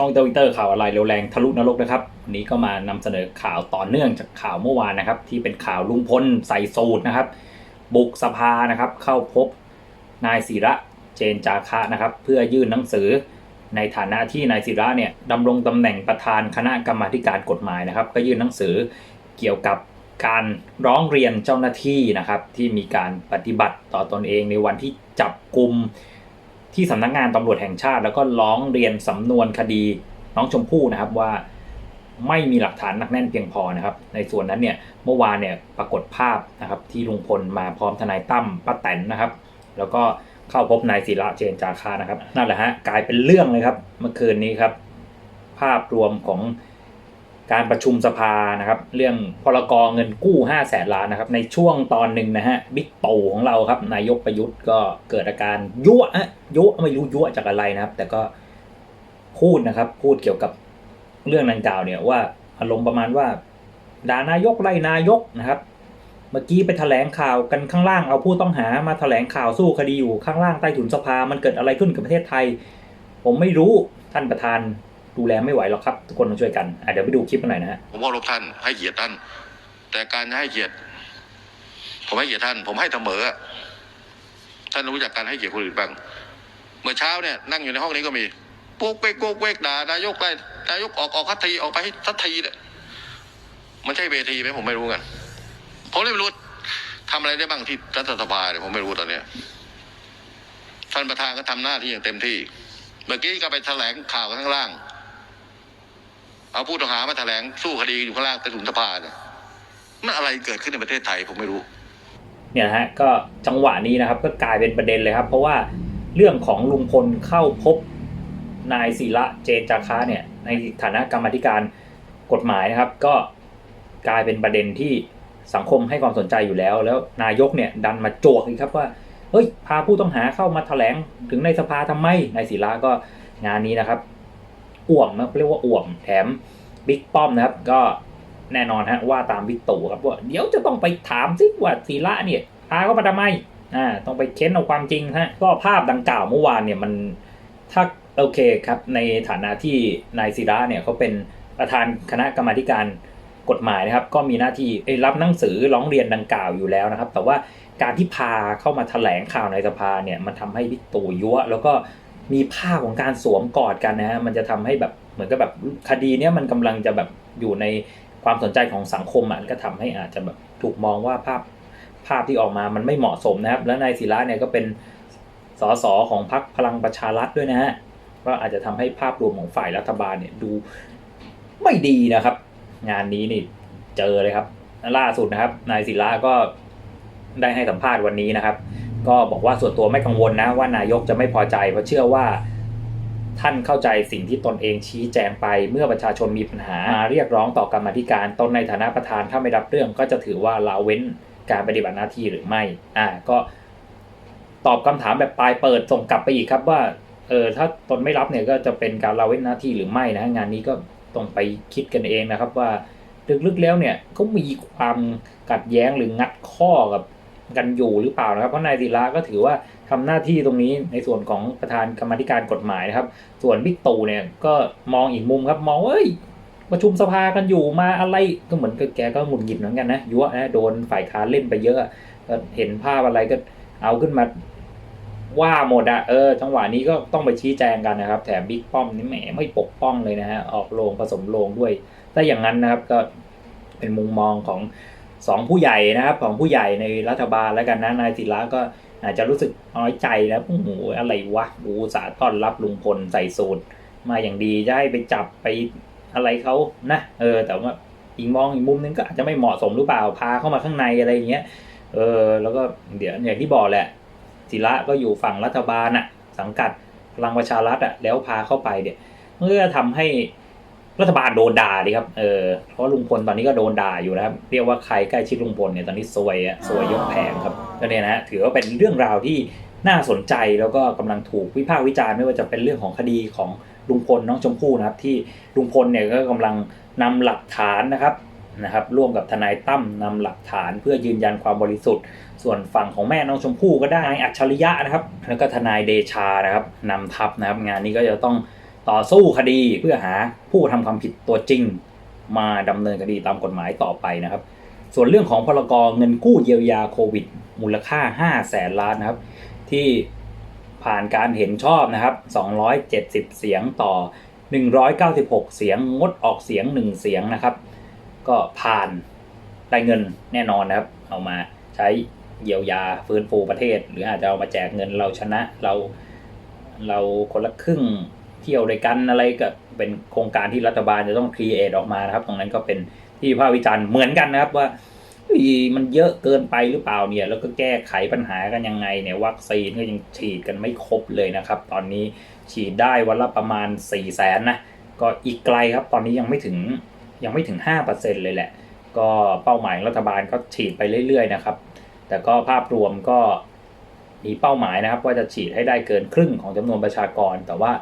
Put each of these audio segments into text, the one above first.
ช่องทวิเตอร์ข่าวอะไรเร็วแรงทะลุนรกนะครับวันนี้ก็มานำเสนอข่าวต่อเนื่องจากข่าวเมื่อวานนะครับ ที่เป็นข่าวลุงพลใส่สูตรนะครับ บุกสภานะครับเข้าพบนายศิระเจนจาคะนะครับ เพื่อยื่นหนังสือในฐานะที่นายศิระเนี่ยดำรงตำแหน่งประธานคณะกรรมาการกฎหมายนะครับ ก็ยื่นหนังสือเกี่ยวกับการร้องเรียนเจ้าหน้าที่นะครับ ที่มีการปฏิบัติต่อตอนเองในวันที่จับกลุ่ม ที่สำนักงานตำรวจแห่งชาติ แล้วก็ร้องเรียนสำนวนคดีน้องชมพู่นะครับว่าไม่มีหลักฐานหนักแน่นเพียงพอนะครับ ในส่วนนั้นเนี่ยเมื่อวานเนี่ยปรากฏภาพนะครับที่ลุงพลมาพร้อมทนายตั้มป้าแตนนะครับ แล้วก็เข้าพบนายศิระเจนจาคานะครับนั่นแหละฮะกลายเป็นเรื่องเลยครับ เมื่อคืนนี้ครับ ภาพรวมของ การประชุมสภานะครับเรื่องพรกเงินกู้ 5 0 0แสนล้านนะครับในช่วงตอนหนึ่งนะฮะบิ๊กตู่ของเราครับนายกประยุทธ์ก็เกิดอาการยั่วฮะยั่วไม่รู้ยั่วจากอะไรนะครับ แต่ก็พูดนะครับพูดเกี่ยวกับเรื่องดังกล่าวเนี่ยว่าอารมณ์ประมาณว่าด่านายกไล่นายกนะครับเมื่อกี้ไปแถลงข่าวกันข้างล่างเอาผู้ต้องหามาแถลงข่าวสู้คดีอยู่ข้างล่างใต้ถุนสภามันเกิดอะไรขึ้นกับประเทศไทย ผมไม่รู้ท่านประธาน ดูแลไม่ไหวหรอกครับ ทุกคนต้องช่วยกันอะเดี๋ยวไปดูคลิปกันหน่อยนะฮะผมเคารพท่านให้เกียรติท่าน แต่การให้เกียรติ ผมให้เกียรติท่าน ผมให้เสมอท่านรู้จักการให้เกียรติคนอื่นบ้าง เมื่อเช้าเนี่ยนั่งอยู่ในห้องนี้ก็มีโป๊กเป๊กโป๊กเป๊กด่านายกไล่นายกออกออกทัทีออกไปให้ทัทีเนี่ยมันใช่เวทีไหมผมไม่รู้กันผมเลยไม่รู้ทำอะไรได้บ้างที่รัฐสภาเนี่ยผมไม่รู้ตอนเนี้ยท่านประธานก็ทำหน้าที่อย่างเต็มที่ เมื่อกี้ก็ไปแถลงข่าวข้างล่าง เอาผู้ต้องหามาแถลงสู้คดีอยู่ข้างล่างใต้ถุนสภาเนี่ยมันอะไรเกิดขึ้นในประเทศไทยผมไม่รู้เนี่ยฮะก็จังหวะนี้นะครับก็กลายเป็นประเด็นเลยครับ เพราะว่าเรื่องของลุงพลเข้าพบนายศิระเจนจาคะเนี่ยในฐานะกรรมธิการกฎหมายนะครับ ก็กลายเป็นประเด็นที่สังคมให้ความสนใจอยู่แล้ว แล้วนายกเนี่ยดันมาโจกอีกครับว่าเฮ้ยพาผู้ต้องหาเข้ามาแถลงถึงในสภาทำไมนายศิระก็งานนี้นะครับ อ่วมนะเรียกว่าอ่วมแถมบิ๊กป้อมนะครับ ก็แน่นอนฮะว่าตามบิ๊กตู่ครับว่าเดี๋ยวจะต้องไปถามซิว่าศิระเนี่ยพาเขามาทำไมอ่าต้องไปเค้นเอาความจริงฮะก็ภาพดังกล่าวเมื่อวานเนี่ยมันถ้าโอเคครับในฐานะที่นายศิระเนี่ยเขาเป็นประธานคณะกรรมาการกฎหมายนะครับ ก็มีหน้าที่รับหนังสือร้องเรียนดังกล่าวอยู่แล้วนะครับ แต่ว่าการที่พาเข้ามาแถลงข่าวในสภาเนี่ยมันทำให้บิ๊กตู่ยั่วแล้วก็ มีภาพของการสวมกอดกันนะฮะมันจะทำให้แบบเหมือนกับแบบคดีเนี้ยมันกำลังจะแบบอยู่ในความสนใจของสังคมอะก็ทำให้อาจจะแบบถูกมองว่าภาพภาพที่ออกมามันไม่เหมาะสมนะครับ แล้วนายศิระเนี่ยก็เป็นสสของพรรคพลังประชารัฐด้วยนะฮะก็อาจจะทำให้ภาพรวมของฝ่ายรัฐบาลเนี่ยดูไม่ดีนะครับ งานนี้นี่เจอเลยครับล่าสุดนะครับ นายศิระก็ได้ให้สัมภาษณ์วันนี้นะครับ ก็บอกว่าส่วนตัวไม่กังวลนะว่านายกจะไม่พอใจเพราะเชื่อว่า ท่านเข้าใจสิ่งที่ตนเองชี้แจงไป เมื่อประชาชนมีปัญหามาเรียกร้องต่อกรรมธิการตนในฐานะประธานถ้าไม่รับเรื่อง ก็จะถือว่าละเว้นการปฏิบัติหน้าที่หรือไม่อ่าก็ตอบคำถามแบบปลายเปิดส่งกลับไปอีกครับว่าเออถ้าตนไม่รับเนี่ยก็จะเป็นการละเว้นหน้าที่หรือไม่นะงานนี้ก็ต้องไปคิดกันเองนะครับว่าลึกๆแล้วเนี่ยเขามีความกัดแย้งหรืองัดข้อกับ กันอยู่หรือเปล่านะครับ เพราะนายศิระก็ถือว่าทำหน้าที่ตรงนี้ในส่วนของประธานกรรมธิการกฎหมายนะครับ ส่วนบิ๊กตู่เนี่ยก็มองอีกมุมครับมองว่าเอ้ยประชุมสภากันอยู่มาอะไรก็เหมือนกับแกก็หงุดหงิดเหมือนกันนะยั่วนะโดนฝ่ายค้านเล่นไปเยอะก็เห็นภาพอะไรก็เอาขึ้นมาว่าหมดอะเออจังหวะนี้ก็ต้องไปชี้แจงกันนะครับ แถมบิ๊กป้อมนี่แหมไม่ปกป้องเลยนะฮะออกโรงผสมโรงด้วยถ้าอย่างนั้นนะครับก็เป็นมุมมองของ สองผู้ใหญ่นะครับของผู้ใหญ่ในรัฐบาลแล้วกันนะนายศิระก็อาจจะรู้สึกน้อยใจนะโอ้โหอะไรวะกูสาต้อนรับลุงพลใส่สูตรมาอย่างดีจะให้ไปจับไปอะไรเขานะเออ แต่ว่าอีกมองอีกมุมนึงก็อาจจะไม่เหมาะสมหรือเปล่าพาเข้ามาข้างในอะไรอย่างเงี้ยเออแล้วก็เดี๋ยวอย่างที่บอกแหละศิระก็อยู่ฝั่งรัฐบาลอะสังกัดพลังประชารัฐอะแล้วพาเข้าไปเนี่ยเมื่อทำให้ รัฐบาลโดนด่าดิครับเออเพราะลุงพลตอนนี้ก็โดนด่าอยู่นะครับ เรียกว่าใครใกล้ชิดลุงพลเนี่ยตอนนี้ซวยอะซวยยกแผงครับก็เนี่ยนะถือว่าเป็นเรื่องราวที่น่าสนใจแล้วก็กำลังถูกวิพากษ์วิจารณ์ไม่ว่าจะเป็นเรื่องของคดีของลุงพลน้องชมพู่นะครับ ที่ลุงพลเนี่ยก็กำลังนำหลักฐานนะครับนะครับ ร่วมกับทนายตั้มนำหลักฐานเพื่อยืนยันความบริสุทธิ์ ส่วนฝั่งของแม่น้องชมพู่ก็ได้นายอัจฉริยะนะครับ แล้วก็ทนายเดชานะครับนำทัพนะครับ งานนี้ก็จะต้อง ต่อสู้คดีเพื่อหาผู้ทำความผิดตัวจริง มาดำเนินคดีตามกฎหมายต่อไปนะครับ ส่วนเรื่องของพลกรเงินกู้เยียวยาโควิด มูลค่า 5 แสนล้านนะครับ ที่ผ่านการเห็นชอบนะครับ 270 เสียงต่อ 196 เสียงงดออกเสียง 1 เสียงนะครับ ก็ผ่านได้เงินแน่นอนนะครับ เอามาใช้เยียวยาฟื้นฟูประเทศ หรืออาจจะเอามาแจกเงินเราชนะเราเราคนละครึ่ง เที่ยวด้วยกันอะไรก็เป็นโครงการที่รัฐบาลจะต้องครีเอทออกมานะครับ ตรงนั้นก็เป็นที่ภาควิจารณ์เหมือนกันนะครับว่ามันเยอะเกินไปหรือเปล่าเนี่ย แล้วก็แก้ไขปัญหากันยังไงเนี่ยวัคซีนก็ยังฉีดกันไม่ครบเลยนะครับ ตอนนี้ฉีดได้วันละประมาณ4ี่แสนนะก็อีกไกลครับตอนนี้ยังไม่ถึงยังไม่ถึง 5%เลยแหละ ก็เป้าหมายของรัฐบาลก็ฉีดไปเรื่อยๆนะครับ แต่ก็ภาพรวมก็มีเป้าหมายนะครับ ว่าจะฉีดให้ได้เกินครึ่งของจำนวนประชากร แต่ว่า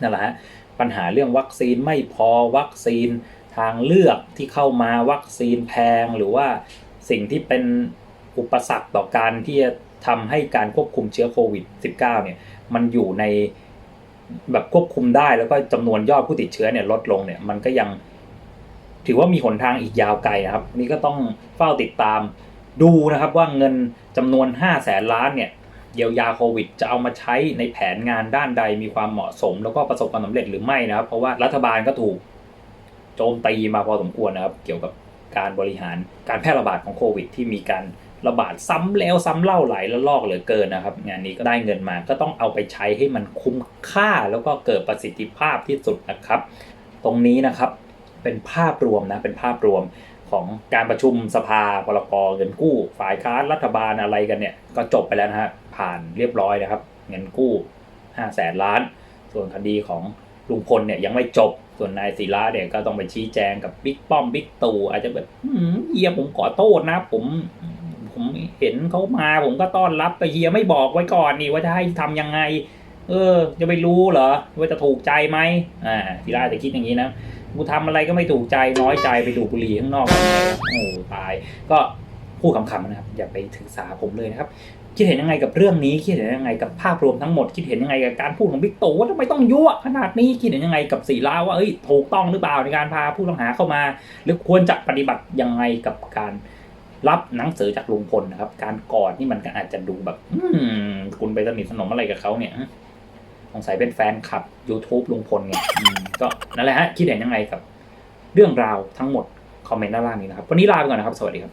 นั่นแหละฮะปัญหาเรื่องวัคซีนไม่พอวัคซีนทางเลือกที่เข้ามาวัคซีนแพงหรือว่าสิ่งที่เป็นอุปสรรคต่อการที่จะทำให้การควบคุมเชื้อโควิด -19 เนี่ยมันอยู่ในแบบควบคุมได้แล้วก็จำนวนยอดผู้ติดเชื้อเนี่ยลดลงเนี่ยมันก็ยังถือว่ามีหนทางอีกยาวไกลนะครับ นี่ก็ต้องเฝ้าติดตามดูนะครับว่าเงินจำนวน5แสนล้านเนี่ย เยียวยาโควิด จะเอามาใช้ในแผนงานด้านใดมีความเหมาะสม แล้วก็ประสบความสำเร็จหรือไม่นะครับ เพราะว่ารัฐบาลก็ถูกโจมตีมาพอสมควรนะครับ เกี่ยวกับการบริหารการแพร่ระบาดของโควิด ที่มีการระบาดซ้ำแล้วซ้ำเล่าหลายละลอกเหลือเกินนะครับ งานนี้ก็ได้เงินมาก็ต้องเอาไปใช้ให้มันคุ้มค่าแล้วก็เกิดประสิทธิภาพที่สุดนะครับ ตรงนี้นะครับเป็นภาพรวมนะเป็นภาพรวมของการประชุมสภาพลกรเงินกู้ ฝ่ายค้านรัฐบาลอะไรกันเนี่ย ก็จบไปแล้วนะฮะ ผ่านเรียบร้อยนะครับ เงินกู้5แสนล้าน ส่วนคดีของลุงพลเนี่ยยังไม่จบ ส่วนนายศิระเนี่ยก็ต้องไปชี้แจงกับบิ๊กป้อมบิ๊กตู่อาจจะแบบ"เฮียผมขอโทษนะ ผมผมเห็นเขามาผมก็ต้อนรับแต่เฮียไม่บอกไว้ก่อนนี่ว่าจะให้ทำยังไง เออ จะไปรู้เหรอว่าจะถูกใจไหมอ่าศิระจะคิดอย่างนี้นะกูทำอะไรก็ไม่ถูกใจน้อยใจไปดูบุหรี่ข้างนอกทำไงโอ้ตายก็พูดคำๆนะครับ อย่าไปถือสาผมเลยนะครับ คิดเห็นยังไงกับเรื่องนี้ คิดเห็นยังไงกับภาพรวมทั้งหมด คิดเห็นยังไงกับการพูดของบิ๊กตู่ว่าทำไมต้องยั่วขนาดนี้ คิดเห็นยังไงกับสีลาว่าเอ้ยถูกต้องหรือเปล่าในการพาผู้ต้องหาเข้ามา หรือควรจะปฏิบัติยังไงกับการรับหนังสือจากลุงพลนะครับ การกอดนี่มันก็อาจจะดูแบบ อืมคุณไปสนิทสนมอะไรกับเขาเนี่ยสงสัยเป็นแฟนคลับ YouTube ลุงพลไงอืมก็นั่นแหละฮะคิดเห็นยังไงกับ เรื่องราวทั้งหมดคอมเมนต์ด้านล่างนี้นะครับวันนี้ลาไปก่อนนะครับ สวัสดีครับ